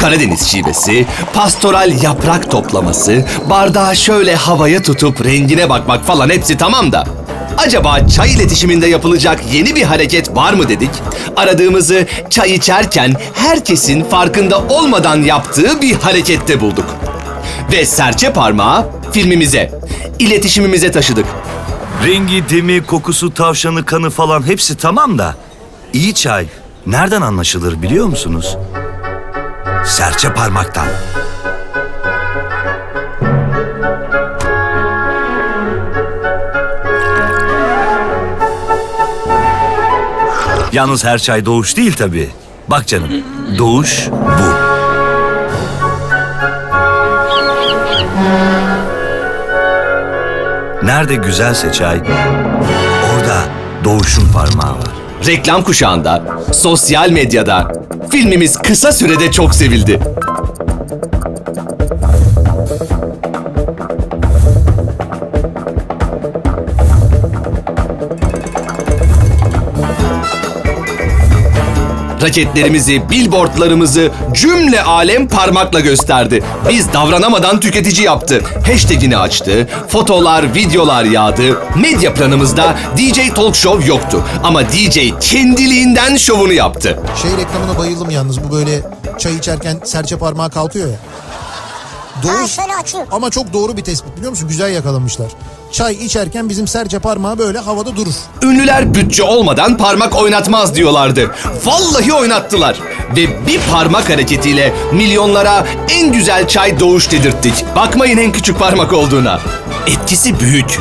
Karadeniz şivesi, pastoral yaprak toplaması, bardağı şöyle havaya tutup rengine bakmak falan hepsi tamam da. Acaba çay iletişiminde yapılacak yeni bir hareket var mı dedik? Aradığımızı çay içerken herkesin farkında olmadan yaptığı bir harekette bulduk. Ve serçe parmağı filmimize, iletişimimize taşıdık. Rengi, demi, kokusu, tavşanı, kanı falan hepsi tamam da iyi çay nereden anlaşılır biliyor musunuz? Serçe parmaktan. Yalnız her çay doğuş değil tabii. Bak canım, doğuş bu. Nerede güzelse çay, orada doğuşun parmağı var. Reklam kuşağında, sosyal medyada filmimiz kısa sürede çok sevildi. Raketlerimizi, billboardlarımızı cümle alem parmakla gösterdi. Biz davranamadan tüketici yaptı. Hashtagini açtı, fotolar, videolar yağdı. Medya planımızda DJ Talk Show yoktu. Ama DJ kendiliğinden şovunu yaptı. Şey reklamına bayıldım yalnız bu böyle çay içerken serçe parmağı kalkıyor ya. Doğru Ha, şöyle açıyor. ama çok doğru bir tespit biliyor musun? Güzel yakalamışlar. Çay içerken bizim serçe parmağı böyle havada durur. Ünlüler bütçe olmadan parmak oynatmaz diyorlardı. Vallahi oynattılar. Ve bir parmak hareketiyle milyonlara en güzel çay doğuş dedirttik. Bakmayın en küçük parmak olduğuna. Etkisi büyük.